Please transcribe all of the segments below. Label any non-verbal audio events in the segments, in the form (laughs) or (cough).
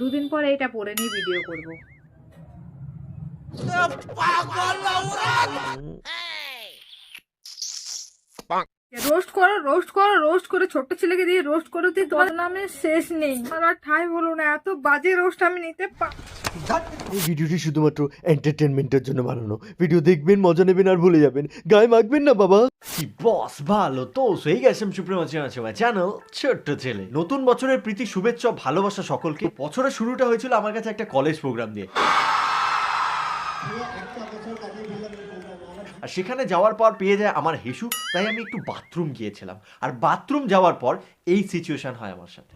দুদিন পরে এটা পরে নিয়ে ভিডিও করব। রোস্ট করো রোস্ট করো রোস্ট করে ছোট্ট ছেলেকে দিয়ে রোস্ট করো তুই তোমার নামে শেষ নেই। আমার আর ঠাই বলো না এত বাজে রোস্ট আমি নিতে পা এই ভিডিওটি শুধুমাত্র এন্টারটেনমেন্টের জন্য বানানো। ভিডিও দেখবেন, মজা নেবেন আর ভুলে যাবেন। গায়ে মাখবেন না, বাবা। বস ভালো তো। সেই গেছেন সুপ্রিম সময় চ্যানেল ছোট্ট ছেলে। নতুন বছরের প্রীতি, শুভেচ্ছা ভালোবাসা সকলকে। বছরের শুরুটা হয়েছিল আমার কাছে একটা কলেজ প্রোগ্রাম দিয়ে। আর সেখানে যাওয়ার পর পেয়ে যায় আমার হিসু। তাই আমি একটু বাথরুম গিয়েছিলাম। আর বাথরুম যাওয়ার পর এই সিচুয়েশন হয় আমার সাথে।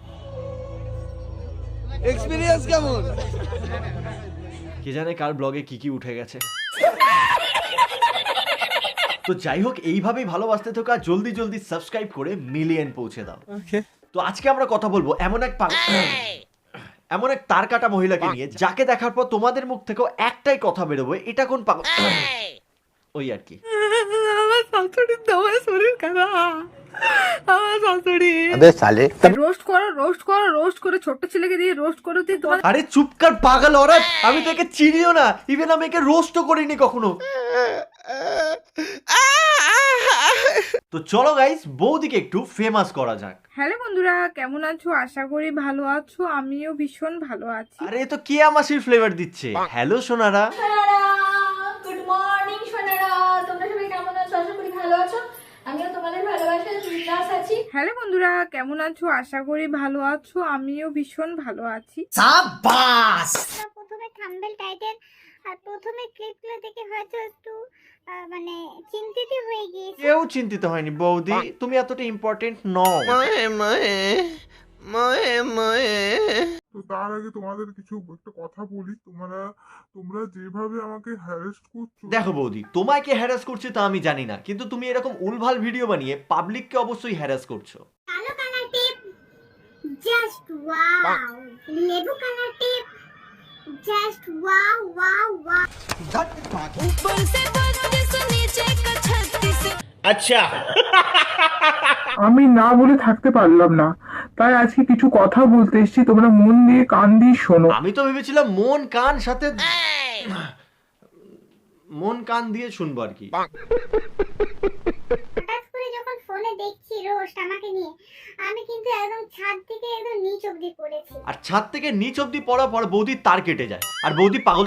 এক্সপিরিয়েন্স কেমন? কে জানে কার ব্লগে কি কি উঠে গেছে। তো যাই হোক এইভাবেই ভালোবাসতে থাকা জলদি জলদি সাবস্ক্রাইব করে মিলিয়ন পৌঁছে দাও। তো আজকে আমরা কথা বলব এমন এক এমন এক তার কাটা মহিলাকে নিয়ে যাকে দেখার পর তোমাদের মুখ থেকেও একটাই কথা বেরোবে এটা কোন পাগল ওই আর কি। শাশুড়ি তোমার শরীর খারাপ। আমার শাশুড়ি। সালে রোস্ট করো রোস্ট করো রোস্ট করে ছোট্ট ছেলেকে দিয়ে রোস্ট করে তুই তোমার আরে চুপ কর পাগল ওরাত আমি তো একে চিনিও না। ইভেন আমি একে রোস্টও করিনি কখনো। তো চলো গাইস বৌদিকে একটু ফেমাস করা যাক। হ্যালো বন্ধুরা কেমন আছো? আশা করি ভালো আছো। আমিও ভীষণ ভালো আছি। আরে তো কে আমাসির ফ্লেভার দিচ্ছে? হ্যালো সোনারা। সোনারা গুড মর্নিং সোনারা তোমরা ভালো আছো? আমিও তোমাদের বিন্দাস আছি। হ্যালো বন্ধুরা কেমন আছো? আশা করি ভালো আছো। আমিও ভীষণ ভালো আছি। আমরা প্রথমে থাম্বেল টাইটেল আর প্রথমে ক্লিপগুলো দেখে হয়তো একটু মানে চিন্তিত হয়ে গিয়েছি। কেউ চিন্তিত হয়নি বৌদি। তুমি এতটা ইম্পর্টেন্ট নও। ময়ে ময়ে ময়ে ময়ে তো তার আগে তোমাদের কিছু একটা কথা বলি। তোমরা তোমরা যেভাবে আমাকে হ্যারেস করছ দেখো বৌদি তোমায় কে হ্যারাস করছে তা আমি জানি না কিন্তু তুমি এরকম উলভাল ভিডিও বানিয়ে পাবলিককে অবশ্যই হ্যারাস করছ। কালো কালার টেপ জাস্ট ওয়াও লেবু colour tape just wow wow wow আমি না বলে থাকতে পারলাম না। তাই আজকে কিছু কথা বলতে এসেছি তোমরা মন দিয়ে কান দিয়ে শোনো। আমি তো ভেবেছিলাম মন কান সাথে মন কান দিয়ে শুনব আর কি। যখন ফোনে দেখছি রোস্ট আমাকে নিয়ে আমি কিন্তু একদম ছাদ থেকে একদম নিচ অব্দি পড়েছি। আর ছাদ থেকে নিচ অব্দি পড়ার পর বৌদি তার কেটে যায় আর বৌদি পাগল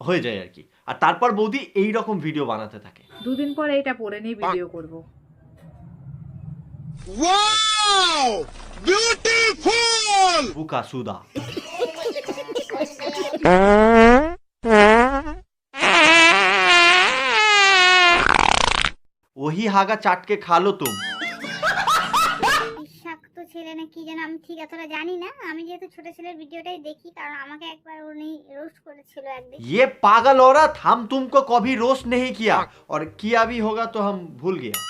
হয়ে যায় আর কি। আর তারপর বৌদি এই রকম ভিডিও বানাতে থাকে। দুদিন পরে এটা পরে নিয়ে ভিডিও করব। ওয়াও বিউটিফুল বুকা সুদা। (laughs) ওহি হাগা চাটকে খালো তুম। বিষাক্ত ছেলে না কি যেন আমি ঠিক এতটা জানি না আমি যেহেতু ছোট ছেলের ভিডিওটাই দেখি কারণ আমাকে একবার উনি রোস্ট করেছিল একদিন ये पागल औरत हम तुमको कभी रोस्ट नहीं किया और किया भी होगा तो हम भूल गया (laughs)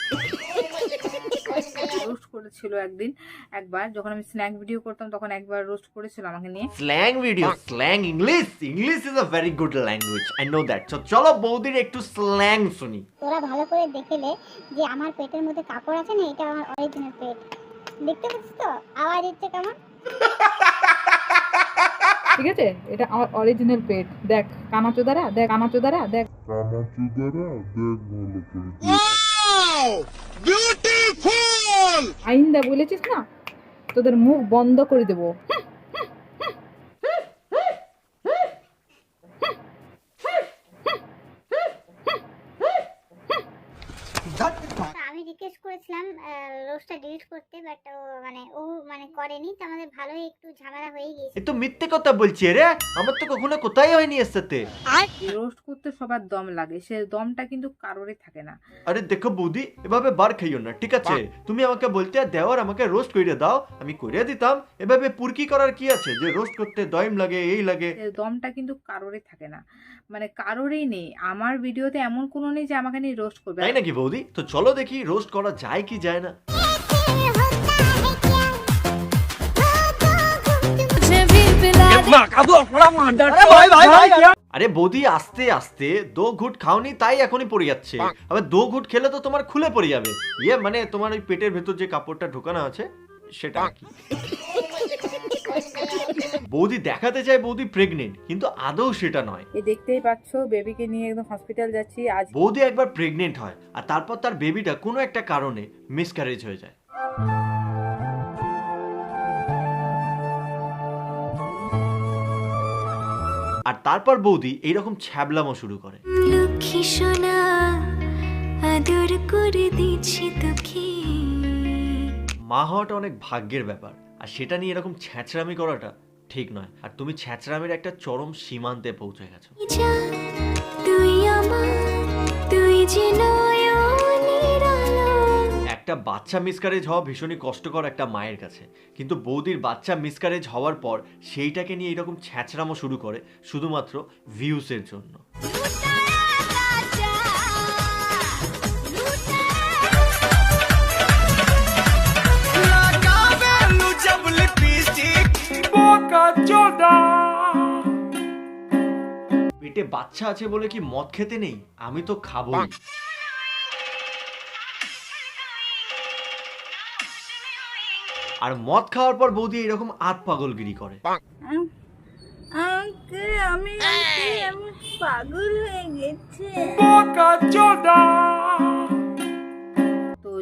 রোস্ট করেছিল একদিন একবার যখন আমি স্ন্যাক ভিডিও করতাম তখন একবার রোস্ট করেছিল আমাকে নিয়ে slang video slang English English is a very good language I know that so চলো বৌদির একটু স্ল্যাং শুনি তোরা ভালো করে দেখেলে যে আমার পেটের মধ্যে কাপড় আছে না এটা আমার অরিজিনাল পেট দেখতে পাচ্ছিস তো? আওয়াজ হচ্ছে কেমন? ঠিক আছে? এটা আমার অরিজিনাল পেট দেখ কানাচোদারা দেখ কানাচোদারা দেখ। ওয়াও বিউটিফুল আইন্দা বলেছিস না? তোদের মুখ বন্ধ করে দেবো তো আমি রিকোয়েস্ট করেছিলাম রোস্টটা করতে বাট ও মানে ও মানে করেনি তো আমাদের ভালোই একটু ঝামেলা হয়ে গিয়েছে। এ তো মিথ্যে কথা বলছি রে! আমার তো কখনো কোথায় হয়নি এর সাথে। রোস্ট করতে সবার দম লাগে সে দমটা কিন্তু কারোরই থাকে না। আরে দেখো বৌদি এভাবে বার খাইও না ঠিক আছে? তুমি আমাকে বলতে দেওয়ার আমাকে রোস্ট কইরে দাও আমি কইরে দিতাম। এভাবে পুরকি করার কি আছে? যে রোস্ট করতে দম লাগে এই লাগে। সে দমটা কিন্তু কারোরই থাকে না। মানে কারোরই নেই। আমার ভিডিওতে এমন কোনো নেই যে আমাকে নিয়ে রোস্ট করবে। তাই নাকি বৌদি? তো চলো দেখি রোস্ট করা যায় কি যায় না। আরে বৌদি আস্তে আস্তে দো ঘুট খাওনি তাই এখনই পড়ে যাচ্ছে। আবার দো ঘুট খেলে তো তোমার খুলে পড়ে যাবে। ইয়ে মানে তোমার ওই পেটের ভেতর যে কাপড়টা ঢোকানো আছে সেটা বৌদি দেখাতে চায় বৌদি প্রেগনেন্ট কিন্তু আদৌ সেটা নয়। এই দেখতেই পাচ্ছ বেবিকে নিয়ে একদম হসপিটাল যাচ্ছি আজ বৌদি একবার প্রেগনেন্ট হয় আর তারপর তার বেবিটা কোনো একটা কারণে মিসক্যারেজ হয়ে যায়। আর তারপর বৌদি এইরকম ছ্যাবলামো শুরু করে। লক্ষ্মী সোনা আদর করে দিচ্ছি তোকে। মা হওয়াটা অনেক ভাগ্যের ব্যাপার আর সেটা নিয়ে এরকম ছ্যাঁচড়ামি করাটা ঠিক নয়। আর তুমি ছ্যাঁচড়ামির একটা চরম সীমান্তে পৌঁছে গেছো। তুই আমার তুই যে নয়নের আলো একটা বাচ্চা মিসকারেজ হওয়া ভীষণই কষ্টকর একটা মায়ের কাছে। কিন্তু বৌদির বাচ্চা মিসকারেজ হওয়ার পর সেইটাকে নিয়ে এরকম ছ্যাঁচড়ামো শুরু করে, শুধুমাত্র ভিউসের জন্য। পেটে বাচ্চা আছে বলে কি মদ খেতে নেই? আমি তো খাবোই। আর মদ খাওয়ার পর বৌদি এরকম আত পাগলগিরি করে। আমি আমি পাগল হয়ে গেছে।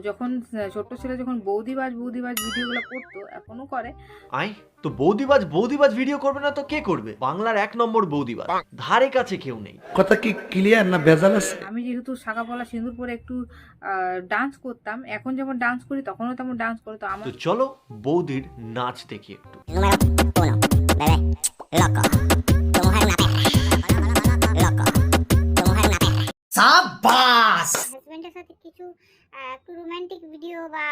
যখন ছোট্ট ছেলে যখন বৌদিবাজ বৌদিবাজ ভিডিওগুলো করতো এখনও করে। আই তো বৌদিবাজ বৌদিবাজ ভিডিও করবে না তো কে করবে? বাংলার এক নম্বর বৌদিবাজ। ধারে কাছে কেউ নেই। কথা কি ক্লিয়ার না ভেজাল আছে? আমি যেহেতু শাখা পলা সিঁদুর পরে একটু ডান্স করতাম এখন যেমন ডান্স করি তখনও তেমন ডান্স করি তো আমার তো চলো বৌদির নাচ দেখি একটু। হাজবেন্ডের সাথে কিছু আহ, একটু রোমান্টিক ভিডিও বা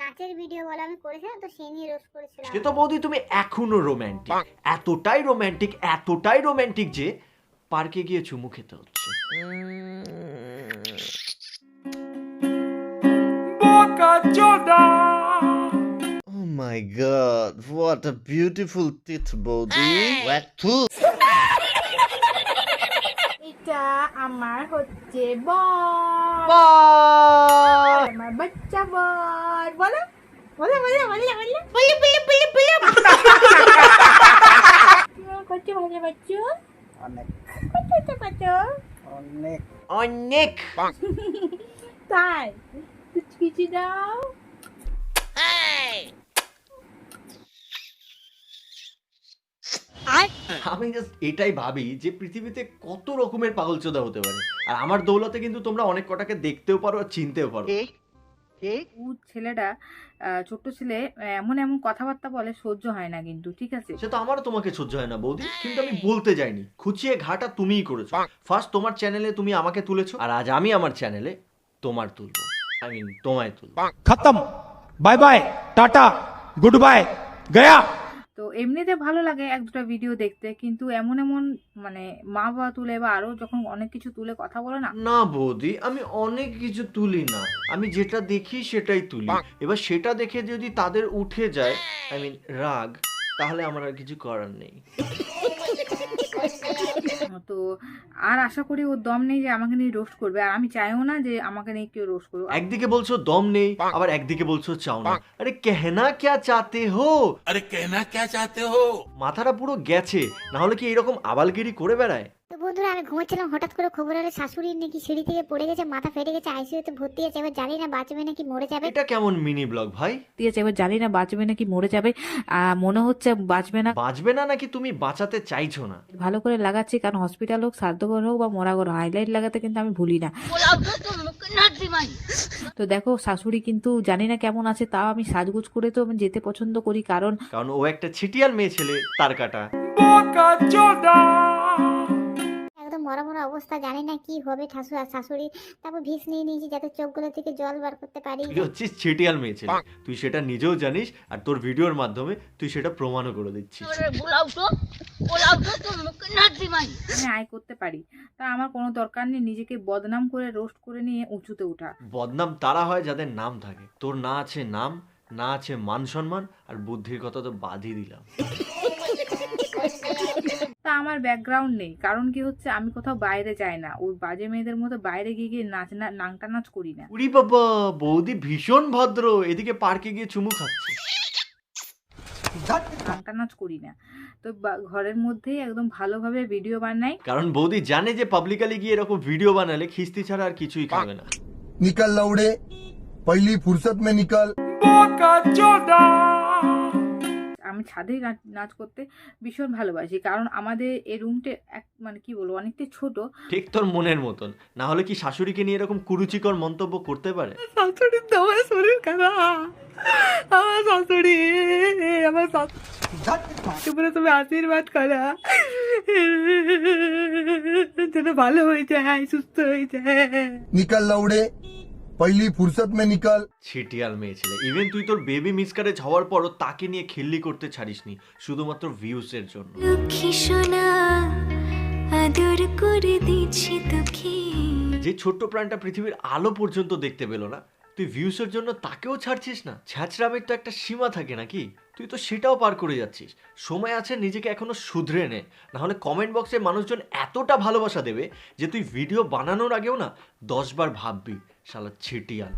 নাচের ভিডিও বলে আমি করেছিলাম তো সেই নিয়ে রোস্ট করেছিলাম। সে তো বৌদি তুমি এখনও রোমান্টিক এতটাই রোমান্টিক এতটাই রোমান্টিক যে পার্কে গিয়ে চুমু খেতে হচ্ছে। Oh my god, what a beautiful teeth, body. What two? এটা আমার হচ্ছে বল বাচ্চা বল। বলো বলো বলো বলো। বলো বলো বলো বলো। কত ভালো বাচ্চা অনেক। কত কত অনেক। তাই কিছু কিছু দাও আমি জাস্ট এটাই ভাবি যে পৃথিবীতে কত রকমের পাগলচোদা হতে পারে। আর আমার দৌলতে কিন্তু তোমরা অনেক কটাকে দেখতেও পারো আর চিনতেও পারো। ও ছেলেটা ছোট্ট ছেলে এমন এমন কথাবার্তা বলে সহ্য হয় না কিন্তু ঠিক আছে? সে তো আমারও তোমাকে সহ্য হয় না বৌদি। কিন্তু আমি বলতে যাইনি। খুচিয়ে ঘাটা তুমিই করেছ। ফার্স্ট তোমার চ্যানেলে তুমি আমাকে তুলেছো আর আজ আমি আমার চ্যানেলে তোমার তুলবো। আই মিন তোমায় তুলবো। খতম। Bye bye tata goodbye গয়া। তো এমনিতে ভালো লাগে এক দুটা ভিডিও দেখতে। কিন্তু এমন এমন মানে মা বাবা তুলে বা আরও যখন অনেক কিছু তুলে কথা বলে না। না বৌদি আমি অনেক কিছু তুলি না। আমি যেটা দেখি সেটাই তুলি। এবার সেটা দেখে যদি তাদের উঠে যায় আই মিন রাগ তাহলে আমার আর কিছু করার নেই। তো আর আশা করি ওর দম নেই যে আমাকে নিয়ে রোস্ট করবে। আর আমি চাইও না যে আমাকে নিয়ে কেউ রোস্ট করবে একদিকে বলছো দম নেই আবার একদিকে বলছো চাও না। আরে কেহনা ক্যা চাতে হো? আরে কেহনা কে চাতে হো? মাথাটা পুরো গেছে না হলে কি এরকম আবালগিরি করে বেড়ায়? বন্ধুরা আমি ঘুমাচ্ছিলাম হঠাৎ করে খবর হলো শাশুড়ির নাকি সিঁড়ি থেকে পড়ে গেছে মাথা ফেটে গেছে আইসিইউতে ভর্তি আছে এবার জানি না বাঁচবে নাকি মরে যাবে। এটা কেমন মিনি ব্লগ ভাই? দিয়েছে এবার জানি না বাঁচবে নাকি মরে যাবে আহ, মনে হচ্ছে বাঁচবে না। বাঁচবে না নাকি তুমি বাঁচাতে চাইছো না? ভালো করে লাগাচ্ছি কারণ হসপিটাল হোক সাধ্যঘর হোক বা মরাঘর হাইলাইট লাগাতে কিন্তু আমি ভুলি না। তো দেখো শাশুড়ি কিন্তু জানি না কেমন আছে তাও আমি সাজগুজ করে তো আমি যেতে পছন্দ করি কারণ কারণ ও একটা ছিটিয়াল মেয়ে ছেলে তার কাটা। মরা মরা অবস্থা জানি না কি হবে ঠাসু আর শাশুড়ি। তারপর ভিস নিয়ে নিয়েছি যাতে চোখগুলো থেকে জল বার করতে পারি। তুই হচ্ছিস ছিটিয়াল মেয়ে ছেলে। তুই সেটা নিজেও জানিস আর তোর ভিডিওর মাধ্যমে তুই সেটা প্রমাণও করে দিচ্ছিস। আমি আয় করতে পারি। তা আমার কোনো দরকার নেই নিজেকে বদনাম করে রোস্ট করে নিয়ে উঁচুতে ওঠা। বদনাম তারা হয় যাদের নাম থাকে। তোর না আছে নাম না আছে মান সম্মান আর বুদ্ধির কথা তো বাদই দিলাম। তা আমার ব্যাকগ্রাউন্ড নেই। কারণ কি হচ্ছে আমি কোথাও বাইরে যাই না। ওর বাজে মেয়েদের মতো বাইরে গিয়ে গিয়ে নাচ না নাংটা নাচ করি না। উড়ি বাবা বৌদি ভীষণ ভদ্র। এদিকে পার্কে গিয়ে চুমু খাচ্ছে। নাংটা নাচ করি না। তো ঘরের মধ্যেই একদম ভালোভাবে ভিডিও বানাই। কারণ বৌদি জানে যে পাবলিকালি গিয়ে এরকম ভিডিও বানালে খিস্তি ছাড়া আর কিছুই খাবে না। নিকাল লাউড়ে পহলি ফুরসত মে নিকাল। বোকা চোদা। আমি ছাদেই নাচ নাচ করতে ভীষণ ভালোবাসি। কারণ আমাদের এই রুমটা এক মানে কি বলব অনেকটা ছোট। ঠিক তোর মনের মতন। না হলে কি শাশুড়িকে নিয়ে এরকম কুরুচিকর মন্তব্য করতে পারে? শাশুড়ির তো আমার শরীর খারাপ। আমার শাশুড়ি আমার শাশুড়ি তুমি আশীর্বাদ করা। যেন ভালো হয়ে যায় সুস্থ হয়ে যায়। নিকাল লাউড়ে। পহলি ফুরসত মে নিকাল ছিটিয়াল মেয়ে ছেলে। ইভেন তুই তোর বেবি মিসকারেজ হওয়ার পর তাকে নিয়ে খেললি করতে ছাড়িসনি শুধুমাত্র ভিউসের জন্য। লক্ষ্মী সোনা আদর করে দিচ্ছি তোকে। যে ছোট্ট প্রাণটা পৃথিবীর আলো পর্যন্ত দেখতে পেল না তুই ভিউসের জন্য তাকেও ছাড়ছিস না। ছ্যাচরামের তো একটা সীমা থাকে নাকি? তুই তো সেটাও পার করে যাচ্ছিস। সময় আছে নিজেকে এখনও শুধরে নে। না হলে কমেন্ট বক্সে মানুষজন এতটা ভালোবাসা দেবে যে তুই ভিডিও বানানোর আগেও না দশবার ভাববি। साला छीटियाल